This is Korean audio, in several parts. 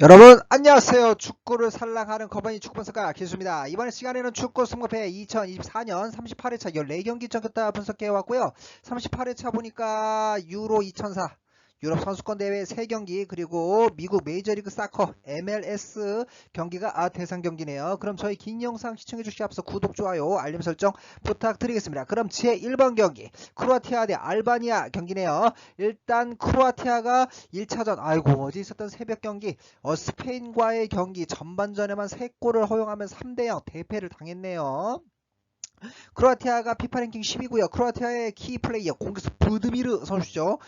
여러분 안녕하세요. 축구를 살랑하는 거반이 축구분석가 기수입니다. 이번 시간에는 축구 승급회 2024년 38회차 14경기 전부터 분석해왔고요. 38회차 보니까 유로 2004 유럽 선수권 대회 3경기 그리고 미국 메이저리그 사커 MLS 경기가 아, 대상 경기네요 그럼 저희 긴 영상 시청해 주시 앞서 구독 좋아요 알림 설정 부탁드리겠습니다 그럼 제 1번 경기 크로아티아 대 알바니아 경기네요 일단 크로아티아가 1차전 아이고 어제 있었던 새벽 경기 어, 스페인과의 경기 전반전에만 3골을 허용하면 3대0 대패를 당했네요. 크로아티아가 피파 랭킹 10위고요. 크로아티아의 키 플레이어 공격수 부드미르 선수죠.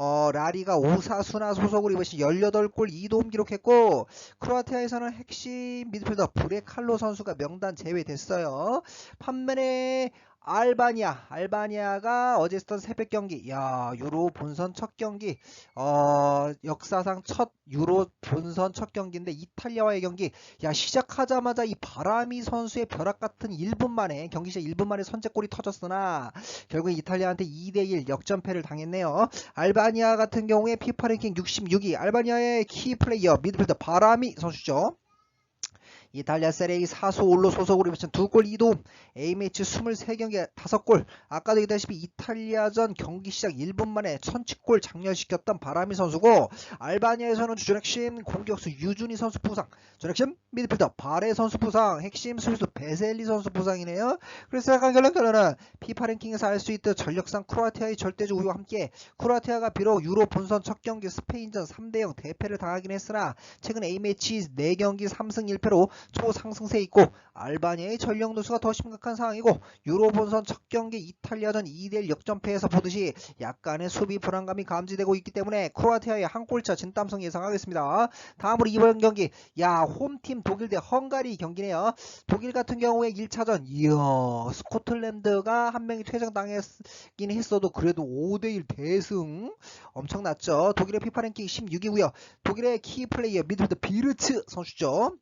어, 라리가 오사수나 소속으로 이번시 18골 2도움 기록했고 크로아티아에서는 핵심 미드필더 브레칼로 선수가 명단 제외됐어요. 반면에 알바니아, 알바니아가 어제 있었던 새벽 경기, 야 유로 본선 첫 경기, 어 역사상 첫 유로 본선 첫 경기인데 이탈리아와의 경기, 야 시작하자마자 이 바라미 선수의 벼락 같은 1분 만에 경기 시작 1분 만에 선제골이 터졌으나 결국 이탈리아한테 2대1 역전패를 당했네요. 알바니아 같은 경우에 피파 랭킹 66위, 알바니아의 키 플레이어 미드필더 바라미 선수죠. 이탈리아 세레이 사수 올로 소속으로 미친 2골 2도움 A매치 23경기에 5골 아까도 얘기했다시피 이탈리아전 경기 시작 1분 만에 천치골 장렬시켰던 바라미 선수고 알바니아에서는 주전 핵심 공격수 유준희 선수 부상 전 핵심 미드필더 바레 선수 부상 핵심 수비수 베셀리 선수 부상이네요. 그래서 약간 결론 결론은 피파 랭킹에서 알 수 있듯 전력상 크로아티아의 절대적 우위와 함께 크로아티아가 비록 유로 본선 첫 경기 스페인전 3대0 대패를 당하긴 했으나 최근 A매치 4경기 3승 1패로 초상승세에 있고 알바니아의 전력 누수가 더 심각한 상황이고 유로 본선 첫 경기 이탈리아전 2대1 역전패에서 보듯이 약간의 수비 불안감이 감지되고 있기 때문에 크로아티아의 한 골차 진땀성 예상하겠습니다. 다음으로 이번 경기 야 홈팀 독일 대 헝가리 경기네요. 독일 같은 경우에 1차전 이야 스코틀랜드가 한 명이 퇴장당했긴 했어도 그래도 5대1 대승 엄청났죠. 독일의 피파 랭킹 16위고요. 독일의 키 플레이어 미드필더 비르츠 선수죠.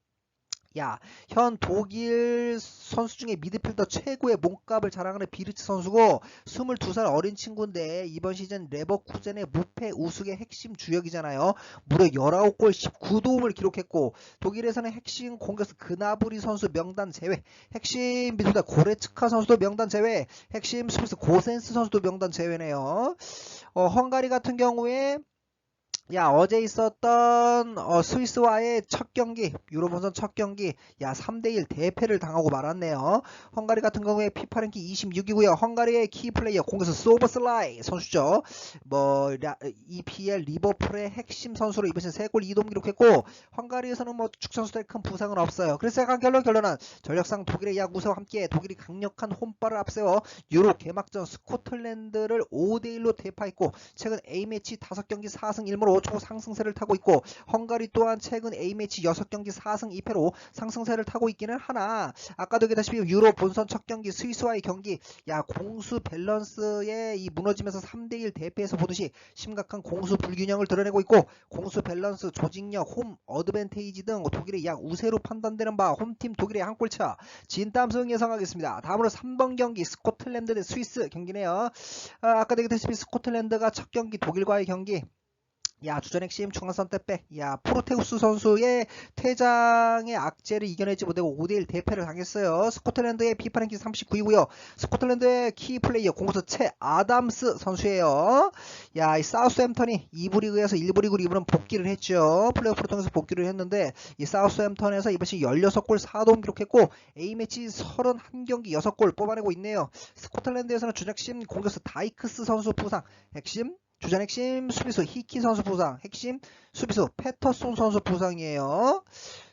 야, 현 독일 선수 중에 미드필더 최고의 몸값을 자랑하는 비르츠 선수고 22살 어린 친구인데 이번 시즌 레버쿠젠의 무패 우승의 핵심 주역이잖아요. 무려 19골 19도움을 기록했고 독일에서는 핵심 공격수 그나브리 선수 명단 제외, 핵심 미드필더 고레츠카 선수도 명단 제외, 핵심 수비수 고센스 선수도 명단 제외네요. 어, 헝가리 같은 경우에 야 어제 있었던 어, 스위스와의 첫 경기 유로본선 첫 경기 야 3대1 대패를 당하고 말았네요. 헝가리 같은 경우에 피파 랭킹 26이고요. 헝가리의 키 플레이어 공격수 소버슬라이 선수죠. 뭐 라, EPL 리버풀의 핵심 선수로 이번 시즌 3골 2도움 기록했고 헝가리에서는 뭐 축선수들의 큰 부상은 없어요. 그래서 약간 결론 결론은 전력상 독일의 약 우세와 함께 독일이 강력한 홈발을 앞세워 유로 개막전 스코틀랜드를 5대1로 대파했고 최근 A매치 5경기 4승 1무로 초상승세를 타고 있고 헝가리 또한 최근 A매치 6경기 4승 2패로 상승세를 타고 있기는 하나. 아까도 얘기했다시피 유로 본선 첫 경기 스위스와의 경기 야 공수 밸런스에 이 무너지면서 3대1 대패에서 보듯이 심각한 공수 불균형을 드러내고 있고 공수 밸런스 조직력 홈 어드밴테이지 등 독일의 약 우세로 판단되는 바 홈팀 독일의 한 골차 진땀 승 예상하겠습니다. 다음으로 3번 경기 스코틀랜드 대 스위스 경기네요. 아, 아까도 얘기했다시피 스코틀랜드가 첫 경기 독일과의 경기 야 주전 핵심 중앙선 때백 야 프로테우스 선수의 퇴장의 악재를 이겨내지 못하고 5대1 대패를 당했어요. 스코틀랜드의 피파 랭킹 39위고요. 스코틀랜드의 키 플레이어 공격수 채 아담스 선수예요. 야이 사우스햄턴이 2부 리그에서 1부 리그로 이번은 복귀를 했죠. 플레이오프를 통해서 복귀를 했는데 이 사우스햄턴에서 이번 시즌 16골 4도움 기록했고 A매치 31경기 6골 뽑아내고 있네요. 스코틀랜드에서는 주전 핵심 공격수 다이크스 선수 부상. 핵심 주전 핵심 수비수 히키 선수 부상, 핵심 수비수 페터손 선수 부상이에요.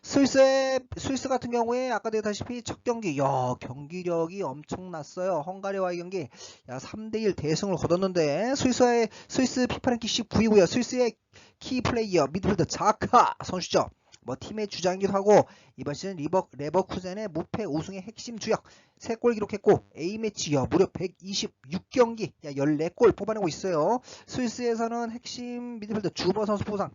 스위스의 스위스 같은 경우에 아까도 얘기했다시피 첫 경기 야 경기력이 엄청났어요. 헝가리와의 경기 야 3대1 대승을 거뒀는데 스위스의 스위스 피파랭킹 19위고요. 스위스의 키 플레이어 미드필더 자카 선수죠. 뭐 팀의 주장이기도 하고 이번 시즌 리버, 레버쿠젠의 무패 우승의 핵심 주역 3골 기록했고 A매치요 무려 126경기 야 14골 뽑아내고 있어요. 스위스에서는 핵심 미드필더 주버 선수 부상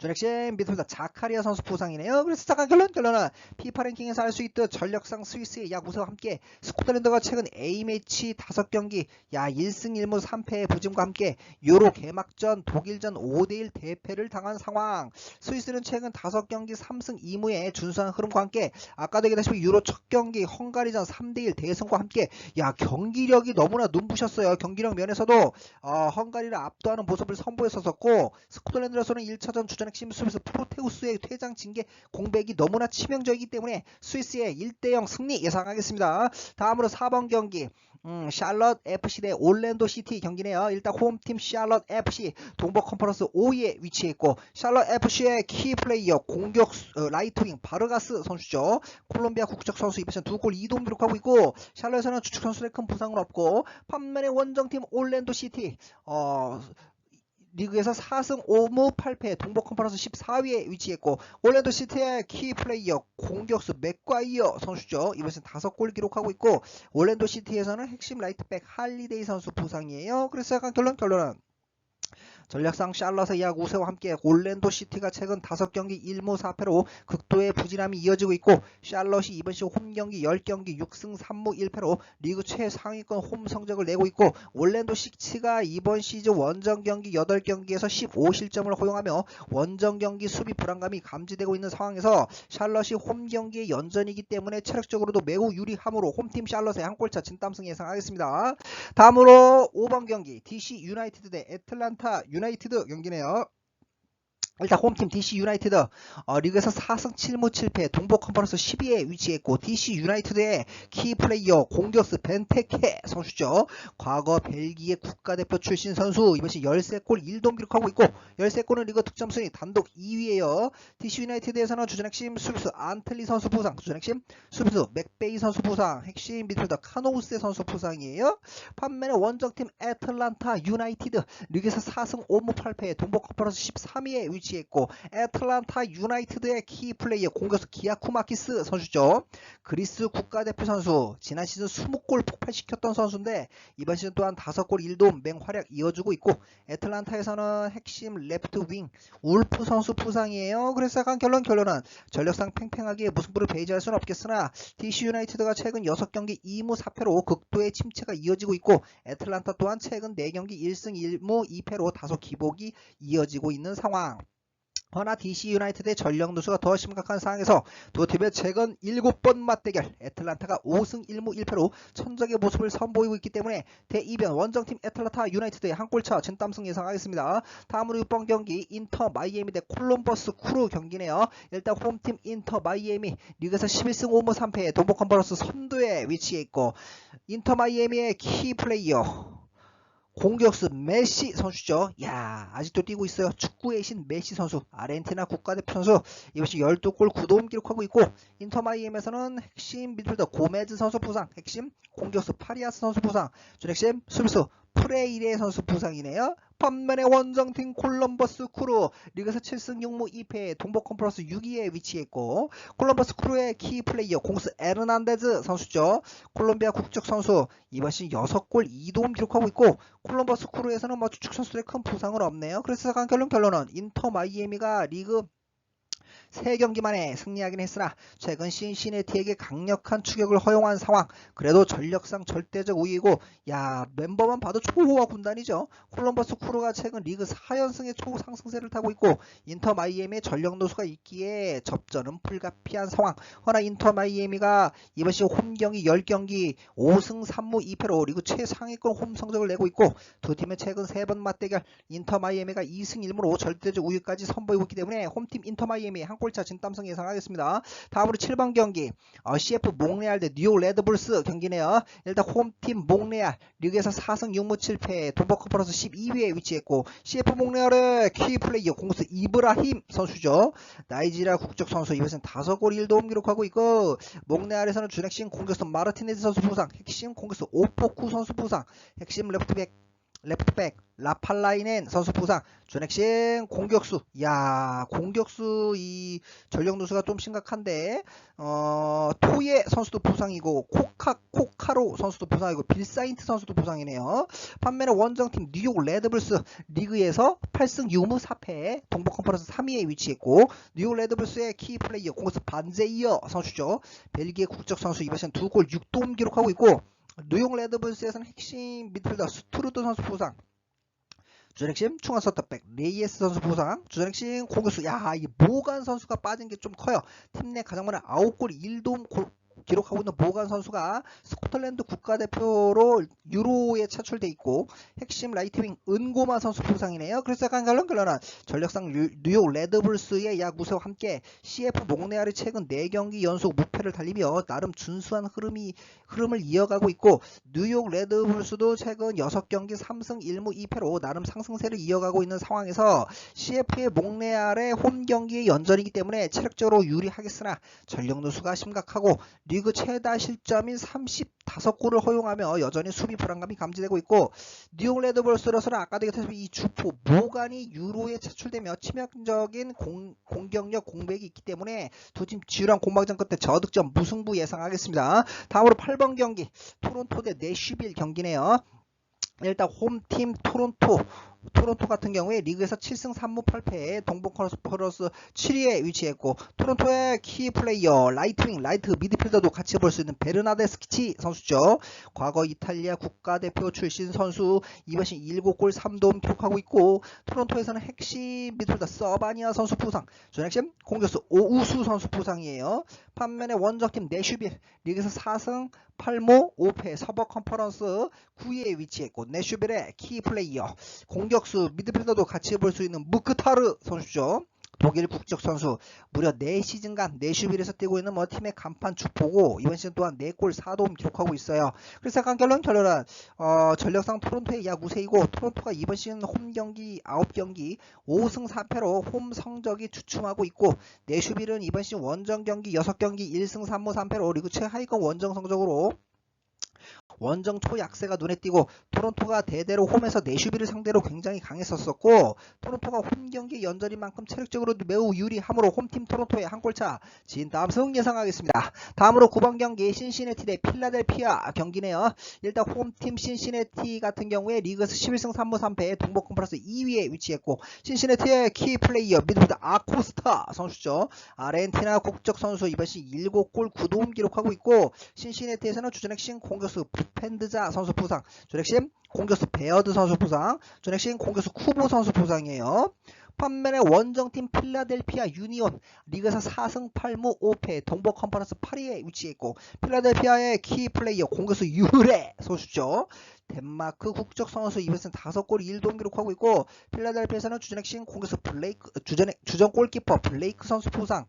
준핵심 미드필더 자카리아 선수 부상이네요. 그래서 잠깐 결론 결론은 피파 랭킹에서 알 수 있듯 전력상 스위스의 약 우세와 함께 스코틀랜드가 최근 A매치 5경기 야 1승 1무 3패의 부진과 함께 유로 개막전 독일전 5대1 대패를 당한 상황 스위스는 최근 5경기 3승 2무의 준수한 흐름과 함께 아까도 얘기했다시피 유로 첫 경기 헝가리전 3대1 대승과 함께 야 경기력이 너무나 눈부셨어요. 경기력 면에서도 어, 헝가리를 압도하는 모습을 선보였었고 스코틀랜드로서는 1차전 주전 핵심 수비수 프로테우스의 퇴장 징계 공백이 너무나 치명적이기 때문에 스위스의 1대0 승리 예상하겠습니다. 다음으로 4번 경기 음, 샬럿 FC 대 올랜도 시티 경기네요. 일단 홈팀 샬럿 FC 동부 컨퍼런스 5위에 위치했고 샬럿 FC의 키 플레이어 공격 어, 라이트윙 바르가스 선수죠. 콜롬비아 국적 선수 시즌 2골 2도움 기록하고 있고 샬럿에서는 주축 선수의 큰 부상은 없고 반면에 원정팀 올랜도 시티 어 리그에서 4승 5무 8패 동부 컨퍼런스 14위에 위치했고 올랜도 시티의 키 플레이어 공격수 맥과이어 선수죠. 이번 시즌 5골 기록하고 있고 올랜도 시티에서는 핵심 라이트백 할리데이 선수 부상이에요. 그래서 약간 결론 결론은 전략상 샬럿의 약 우세와 함께 올랜도 시티가 최근 5경기 1무 4패로 극도의 부진함이 이어지고 있고 샬럿이 이번 시즌 홈 경기 10경기 6승 3무 1패로 리그 최상위권 홈 성적을 내고 있고 올랜도 시티가 이번 시즌 원정 경기 8경기에서 15실점을 허용하며 원정 경기 수비 불안감이 감지되고 있는 상황에서 샬럿이 홈 경기의 연전이기 때문에 체력적으로도 매우 유리하므로 홈팀 샬럿의 한 골차 진땀승 예상하겠습니다. 다음으로 5번 경기 DC 유나이티드 대 애틀란타 유나이티드 경기네요. 일단 홈팀 DC 유나이티드 어, 리그에서 4승 7무 7패 동부 컨퍼런스 10위에 위치했고 DC 유나이티드의 키 플레이어 공격수 벤테케 선수죠. 과거 벨기에 국가대표 출신 선수 이번 시 13골 1돔 기록하고 있고 13골은 리그 득점 순위 단독 2위에요. DC 유나이티드에서는 주전 핵심 수비수 안틀리 선수 부상, 주전 핵심 수비수 맥베이 선수 부상, 핵심 미드필더 카노우스 선수 부상이에요. 반면에 원정팀 애틀란타 유나이티드 리그에서 4승 5무 8패 동부 컨퍼런스 13위에 위치 했고 애틀란타 유나이티드의 키 플레이어 공격수 기아쿠마키스 선수죠. 그리스 국가대표 선수 지난 시즌 20골 폭발시켰던 선수인데 이번 시즌 또한 5골 1도움 맹활약 이어주고 있고 애틀란타에서는 핵심 레프트 윙 울프 선수 부상이에요. 그래서 약간 결론 결론은 전력상 팽팽하게 무승부를 배제할 수는 없겠으나 DC 유나이티드가 최근 6경기 2무 4패로 극도의 침체가 이어지고 있고 애틀란타 또한 최근 4경기 1승 1무 2패로 다소 기복이 이어지고 있는 상황. 허나 DC 유나이티드의 전력 누수가 더 심각한 상황에서 두 팀의 최근 7번 맞대결 애틀란타가 5승 1무 1패로 천적의 모습을 선보이고 있기 때문에 대이변 원정팀 애틀란타 유나이티드의 한 골차 진땀승 예상하겠습니다. 다음으로 6번 경기 인터 마이애미 대 콜럼버스 크루 경기네요. 일단 홈팀 인터 마이애미 리그에서 11승 5무 3패 동부 컨퍼런스 선두에 위치해 있고 인터 마이애미의 키 플레이어 공격수 메시 선수죠. 야 아직도 뛰고 있어요. 축구의 신 메시 선수. 아르헨티나 국가대표 선수. 이것이 12골 9도움 기록하고 있고 인터 마이엠에서는 핵심 미드필더 고메즈 선수 부상. 핵심 공격수 파리아스 선수 부상. 준핵심 수비수 프레이레 선수 부상이네요. 반면에 원정팀 콜럼버스 크루 리그에서 7승 6무 2패 동부 컨퍼런스 6위에 위치했고 콜럼버스 크루의 키 플레이어 공수 에르난데즈 선수죠. 콜롬비아 국적 선수 이번 시즌 6골 2도움 기록하고 있고 콜럼버스 크루에서는 뭐 주축 선수들의 큰 부상은 없네요. 그래서 간 결론 결론은 인터 마이애미가 리그 3경기 만에 승리하긴 했으나 최근 신시내티에게 강력한 추격을 허용한 상황. 그래도 전력상 절대적 우위이고 야 멤버만 봐도 초호화 군단이죠. 콜럼버스 크루가 최근 리그 4연승의 초상승세를 타고 있고 인터 마이애미의 전력 노수가 있기에 접전은 불가피한 상황. 허나 인터 마이애미가 이번 시즌 홈 경기 10경기 5승 3무 2패로 리그 최상위권 홈 성적을 내고 있고 두 팀의 최근 3번 맞대결 인터 마이애미가 2승 1무로 절대적 우위까지 선보이고 있기 때문에 홈팀 인터 마이애미 한 골차 진땀승 예상하겠습니다. 다음으로 7번 경기 어, CF 몽레알 대 뉴욕 레드불스 경기네요. 일단 홈팀 몽레알 리그에서 4승 6무 7패 동부 컨퍼런스 12위에 위치했고 CF 몽레알의 키 플레이어 공수 이브라힘 선수죠. 나이지리아 국적 선수 이번엔 5골 1도움 기록하고 있고 몽레알에서는 준핵심 공격수 마르티네즈 선수 부상 핵심 공격수 오포쿠 선수 부상 핵심 레프트백 레프트백 라팔라이넨 선수 부상 존액신 공격수. 야 공격수 이 전력 누수가 좀 심각한데 어 토예 선수도 부상이고 코카 코카로 선수도 부상이고 빌사인트 선수도 부상이네요. 반면에 원정팀 뉴욕 레드불스 리그에서 8승 6무 4패 동부 컨퍼런스 3위에 위치했고 뉴욕 레드불스의 키 플레이어 공수 반제이어 선수죠. 벨기에 국적 선수 이번 시즌 2골 6도움 기록하고 있고 뉴욕 레드불스에서는 핵심 미드필더 스투르드 선수 부상 주전핵심 충원 서터백 레이에스 선수 부상 주전핵심 공격수. 야 이 모간 선수가 빠진 게 좀 커요. 팀 내 가장 많은 9골 1도움 기록하고 있는 모간 선수가 스코틀랜드 국가대표로 유로에 차출돼 있고 핵심 라이트윙 은고마 선수 부상이네요. 그래서 약간 결론결론한 전력상 류- 뉴욕 레드불스의 야구세와 함께 CF 몽레알이 최근 4경기 연속 무패를 달리며 나름 준수한 흐름이 흐름을 이어가고 있고 뉴욕 레드불스도 최근 6경기 3승 1무 2패로 나름 상승세를 이어가고 있는 상황에서 CF의 몽레알의 홈 경기의 연전이기 때문에 체력적으로 유리하겠으나 전력 누수가 심각하고 리그 최다 실점인 35골을 허용하며 여전히 수비 불안감이 감지되고 있고 뉴욕 레드불스로서는 아까도 얘기했다시피 이 주포 모간이 유로에 차출되며 치명적인 공, 공격력 공백이 있기 때문에 두 팀 지루한 공방전 끝에 저득점 무승부 예상하겠습니다. 다음으로 8번 경기 토론토 대 내슈빌 경기네요. 일단 홈팀 토론토 토론토 같은 경우에 리그에서 7승 3무 8패 동부 컨퍼런스 7위에 위치했고 토론토의 키 플레이어 라이트윙 라이트 미드필더도 같이 볼 수 있는 베르나데 스키치 선수죠. 과거 이탈리아 국가대표 출신 선수 이번 시즌 7골 3도움 기록하고 있고 토론토에서는 핵심 미드필더 서바니아 선수 부상 전핵심 공격수 오우수 선수 부상이에요. 반면에 원정팀 내슈빌 리그에서 4승 8무 5패 서버 컨퍼런스 9위에 위치했고 내슈빌의 키 플레이어 공 격수 미드필더도 같이 볼수 있는 무크타르 선수죠. 독일 국적 선수 무려 4시즌간 내슈빌에서 뛰고 있는 뭐 팀의 간판 주포고 이번 시즌 또한 4골 4도움 기록하고 있어요. 그래서 약간 결론 결론은 어, 전력상 토론토의 약 우세이고 토론토가 이번 시즌 홈 경기 9경기 5승 4패로 홈 성적이 주춤하고 있고 내슈빌은 이번 시즌 원정 경기 6경기 1승 3무 3패로 리그 최하위권 원정 성적으로 원정 초약세가 눈에 띄고 토론토가 대대로 홈에서 내슈비를 상대로 굉장히 강했었었고 토론토가 홈 경기 연전인 만큼 체력적으로도 매우 유리하므로 홈팀 토론토의 한 골차 진 다음 승 예상하겠습니다. 다음으로 9번 경기 신시내티 대 필라델피아 경기네요. 일단 홈팀 신시내티 같은 경우에 리그에서 11승 3무 3패 동부 컨퍼런스 2위에 위치했고 신시내티의 키 플레이어 미드필더 아코스타 선수죠. 아르헨티나 국적 선수 이번 시 7골 9도움 기록하고 있고 신시내티에서는 주전핵심 공격수 부 펜드자 선수 부상, 존핵심 공격수 베어드 선수 부상, 존핵심 공격수 쿠보 선수 부상이에요. 반면에 원정팀 필라델피아 유니온 리그에서 4승 8무 5패 동부 컨퍼런스 8위에 위치했고 필라델피아의 키 플레이어 공격수 유레 선수죠. 덴마크 국적 선수 이번엔 5골 1도움 기록하고 있고 필라델피아에서는 주전핵심 공격수 블레이크 주전 주전 골키퍼 블레이크 선수 부상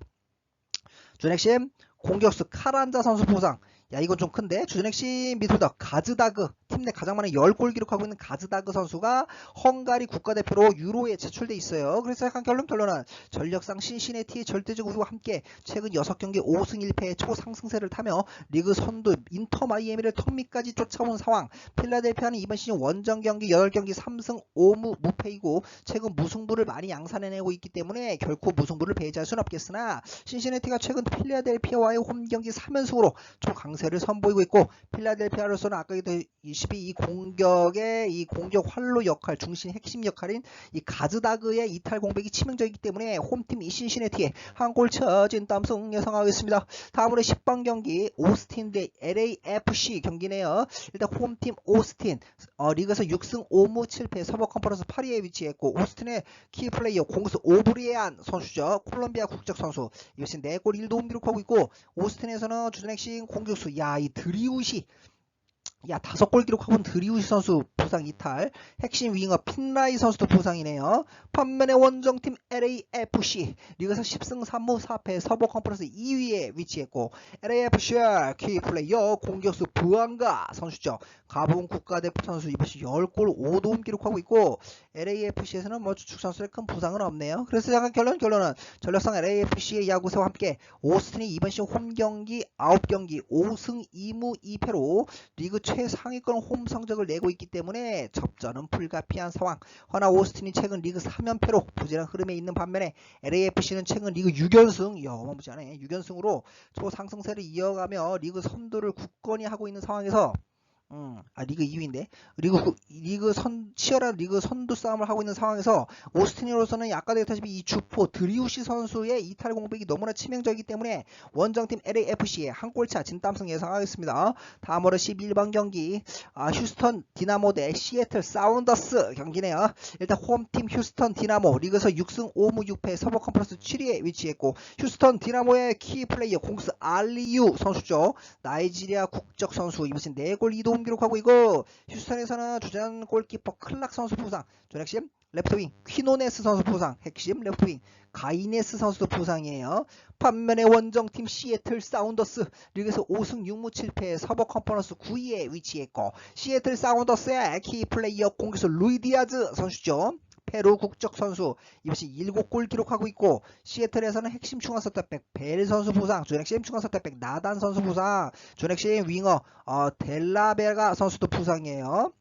주전핵심 공격수 카란자 선수 부상 야 이건 좀 큰데? 주전 핵심 미드필더 가즈다그 팀 내 가장 많은 10골 기록하고 있는 가즈다그 선수가 헝가리 국가대표로 유로에 제출돼 있어요. 그래서 약간 결론 결론은 전력상 신시내티의 절대적 우위와 함께 최근 6경기 5승 1패의 초상승세를 타며 리그 선두 인터 마이애미를 턱밑까지 쫓아온 상황 필라델피아는 이번 시즌 원정 경기 8경기 3승 5무 무패이고 최근 무승부를 많이 양산해내고 있기 때문에 결코 무승부를 배제할 수는 없겠으나 신시내티가 최근 필라델피아와의 홈 경기 3연승으로 초강세를 선보이고 있고 필라델피아로서는 아까 얘기했다 시피 이 공격의 이 공격 활로 역할 중심 핵심 역할인 이 가즈다그의 이탈 공백이 치명적이기 때문에 홈팀 이 신시내티에 한 골 쳐진 승 예상하겠습니다. 다음으로 10번 경기 오스틴 대 LAFC 경기네요. 일단 홈팀 오스틴 어, 리그에서 6승 5무 7패 서버 컨퍼런스 8위에 위치했고 오스틴의 키 플레이어 공수 오브리안 선수죠. 콜롬비아 국적 선수 이것이 4골 1도움 기록하고 있고 오스틴에서는 주전 핵심 공격수 야 이 드리우시 야 다섯 골 기록하고 드리우시 선수 부상 이탈. 핵심 윙어 핀라이 선수도 부상이네요. 반면에 원정팀 LAFC 리그에서 10승 3무 4패 서버 컨퍼런스 2위에 위치했고 LAFC의 키 플레이어 공격수 부안가 선수죠. 가보은 국가대표 선수 이번 시 10골 5도움 기록하고 있고 LAFC에서는 뭐 주축 선수의 큰 부상은 없네요 그래서 약간 결론 결론은 전력상 LAFC의 야구세와 함께 오스틴이 이번 시즌 홈 경기 9경기 5승 2무 2패로 리그 최상위권 홈 성적을 내고 있기 때문에 접전은 불가피한 상황. 허나 오스틴이 최근 리그 3연패로 부진한 흐름에 있는 반면에 LAFC는 최근 리그 6연승, 이야 어마무지하네. 6연승으로 초상승세를 이어가며 리그 선두를 굳건히 하고 있는 상황에서 음, 아 리그 2위인데 리그 구- 리그 선 치열한 리그 선두 싸움을 하고 있는 상황에서 오스틴으로서는 아까 얘기했다시피 이 주포 드리우시 선수의 이탈 공백이 너무나 치명적이기 때문에 원정팀 LAFC의 한 골차 진땀승 예상하겠습니다. 다음으로 11번 경기 아, 휴스턴 디나모 대 시애틀 사운더스 경기네요. 일단 홈팀 휴스턴 디나모 리그에서 6승 5무 6패 서버 컨퍼런스 7위에 위치했고 휴스턴 디나모의 키 플레이어 공스 알리유 선수죠. 나이지리아 국적 선수 이번 4골 2도움 기록하고 있고 휴스턴에서는 주전 골키퍼 클락 선수 부상 존핵심 레프트윙 퀴노네스 선수 부상 핵심 레프트윙 가이네스 선수도 부상이에요. 반면에 원정팀 시애틀 사운더스 리그에서 5승 6무 7패 서버 컨퍼런스 9위에 위치했고 시애틀 사운더스의 키 플레이어 공격수 루이 디아즈 선수죠. 페루 국적 선수 이것이 7골 기록하고 있고 시애틀에서는 핵심 중앙 서태백 벨 선수 부상 준핵심 중앙 서태백 나단 선수 부상 준핵심 윙어 어, 델라베가 선수도 부상이에요.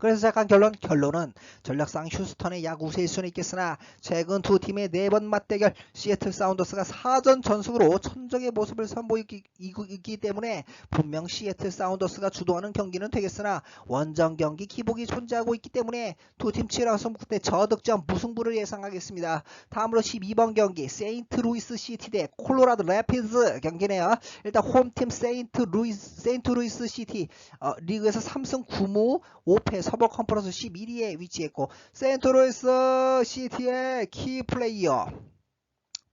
그래서 시작한 결론 결론은 전략상 휴스턴의 약 우세일 수는 있겠으나 최근 두 팀의 네 번 맞대결 시애틀 사운더스가 4전 전승으로 천적의 모습을 선보이기 이기 때문에 분명 시애틀 사운더스가 주도하는 경기는 되겠으나 원정 경기 기복이 존재하고 있기 때문에 두 팀 7화 승부 때 저득점 무승부를 예상하겠습니다. 다음으로 12번 경기 세인트 루이스 시티 대 콜로라도 래피드 경기네요. 일단 홈팀 세인트 루이스 세인트 루이스 시티 어, 리그에서 3승 9무 5패 서버 컨퍼런스 11위에 위치했고 세인트 루이스 시티의 키 플레이어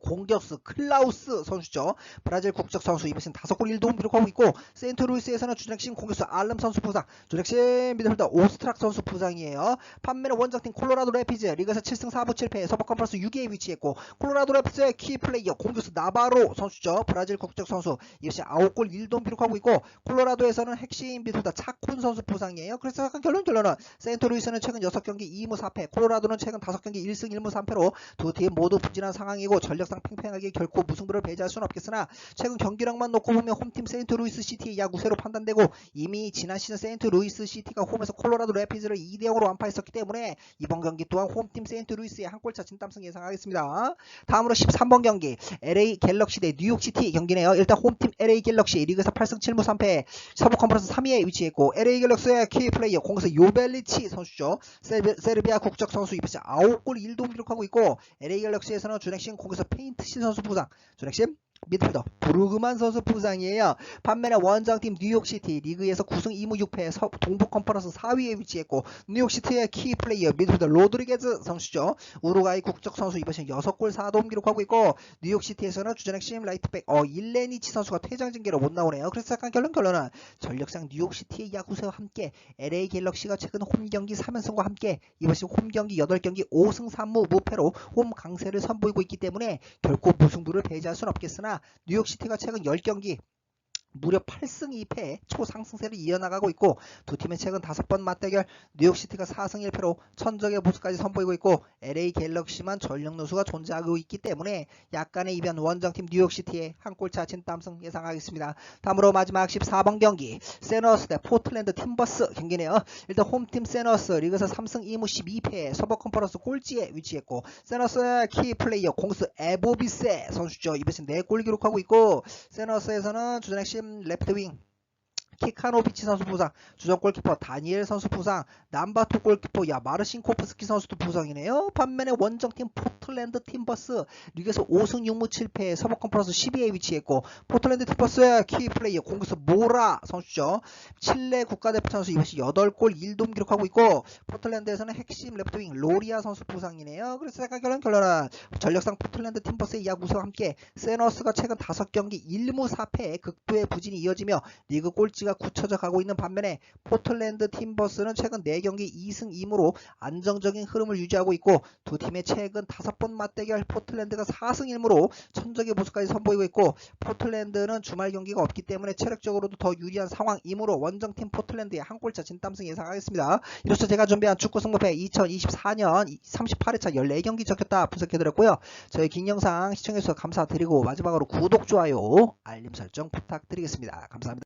공격수 클라우스 선수죠. 브라질 국적 선수 이번엔 5골 1도움 기록하고 있고 세인트루이스에서는 주력심 공격수 알름 선수 부상, 주력심 미드필더 오스트락 선수 부상이에요. 판매는 원정팀 콜로라도 래피즈 리그에서 7승 4부 7패 서버 컨퍼런스 6위에 위치했고 콜로라도 래피즈의 키 플레이어 공격수 나바로 선수죠. 브라질 국적 선수 이것이 9골 1도움 기록하고 있고 콜로라도에서는 핵심 미드필더 차콘 선수 부상이에요. 그래서 약간 결론 결론은 세인트루이스는 최근 6경기 2무 4패, 콜로라도는 최근 5경기 1승 1무 3패로 두 팀 모두 부진한 상황이고 전력 상 팽팽하게 결코 무승부를 배제할 수는 없겠으나 최근 경기력만 놓고 보면 홈팀 세인트루이스 시티의 약 우세로 판단되고 이미 지난 시즌 세인트루이스 시티가 홈에서 콜로라도 래피즈를 2대 0으로 완파했었기 때문에 이번 경기 또한 홈팀 세인트루이스의 한 골차 진땀승 예상하겠습니다. 다음으로 13번 경기 LA 갤럭시 대 뉴욕시티 경기네요. 일단 홈팀 LA 갤럭시 리그에서 8승 7무 3패 서부 컨퍼런스 3위에 위치했고 LA 갤럭시의 키 플레이어 공에서 요벨리치 선수죠. 세르, 세르비아 국적 선수 이번에 9골 1도움 기록하고 있고 LA 갤럭시에서는 준핵신 공에서 페 인트 시 선수 부상 준핵심 미드필더 브루그만 선수 부상이에요. 반면에 원정팀 뉴욕시티 리그에서 9승 2무 6패 서, 동부 컨퍼런스 4위에 위치했고 뉴욕시티의 키 플레이어 미드필더 로드리게즈 선수죠. 우루과이 국적 선수 이번 시즌 6골 4도움 기록하고 있고 뉴욕시티에서는 주전 핵심 라이트백 어 일레니치 선수가 퇴장 징계로 못 나오네요. 그래서 약간 결론 결론은 전력상 뉴욕시티의 야구세와 함께 LA 갤럭시가 최근 홈 경기 3연승과 함께 이번 시즌 홈 경기 8경기 5승 3무 무패로 홈 강세를 선보이고 있기 때문에 결코 무승부를 배제할 수는 없겠으나 뉴욕시티가 최근 10경기 무려 8승 2패 초상승세를 이어나가고 있고 두 팀의 최근 5번 맞대결 뉴욕시티가 4승 1패로 천적의 모습까지 선보이고 있고 LA 갤럭시만 전력 누수가 존재하고 있기 때문에 약간의 이변 원정팀 뉴욕시티의 한 골차 진땀승 예상하겠습니다. 다음으로 마지막 14번 경기 세너스 대 포틀랜드 팀버스 경기네요. 일단 홈팀 세너스 리그에서 3승 2무 12패 서버 컨퍼런스 꼴찌에 위치했고 세너스의 키 플레이어 공수 에보비세 선수죠. 이번에 4골 기록하고 있고 세너스에서는 주전 핵심 레프트윙 키카노비치 선수 부상, 주전 골키퍼 다니엘 선수 부상, 남바토 골키퍼 야 마르신코프스키 선수도 부상이네요. 반면에 원정팀 포틀랜드 팀버스 리그에서 5승 6무 7패 서버 컨퍼런스 12위에 위치했고 포틀랜드 팀버스의 키 플레이어 공격수 모라 선수죠. 칠레 국가대표 선수 이것이 8골 1도움 기록하고 있고 포틀랜드에서는 핵심 레프트윙 로리아 선수 부상이네요. 그래서 약간 결론 결론은 전력상 포틀랜드 팀버스의 야구수와 함께 세너스가 최근 5경기 1무 4패 극도의 부진이 이어지며 리그 꼴찌가 굳혀져 가고 있는 반면에 포틀랜드 팀버스는 최근 4경기 2승 2무로 안정적인 흐름을 유지하고 있고 두 팀의 최근 5번 맞대결 포틀랜드가 4승 1무로 천적의 모습까지 선보이고 있고 포틀랜드는 주말 경기가 없기 때문에 체력적으로도 더 유리한 상황이므로 원정팀 포틀랜드의 한 골차 진땀승 예상하겠습니다. 이로써 제가 준비한 축구 승부패 2024년 38회차 14경기 적혔다 분석해드렸고요. 저희 긴 영상 시청해주셔서 감사드리고 마지막으로 구독, 좋아요, 알림 설정 부탁드리겠습니다. 감사합니다.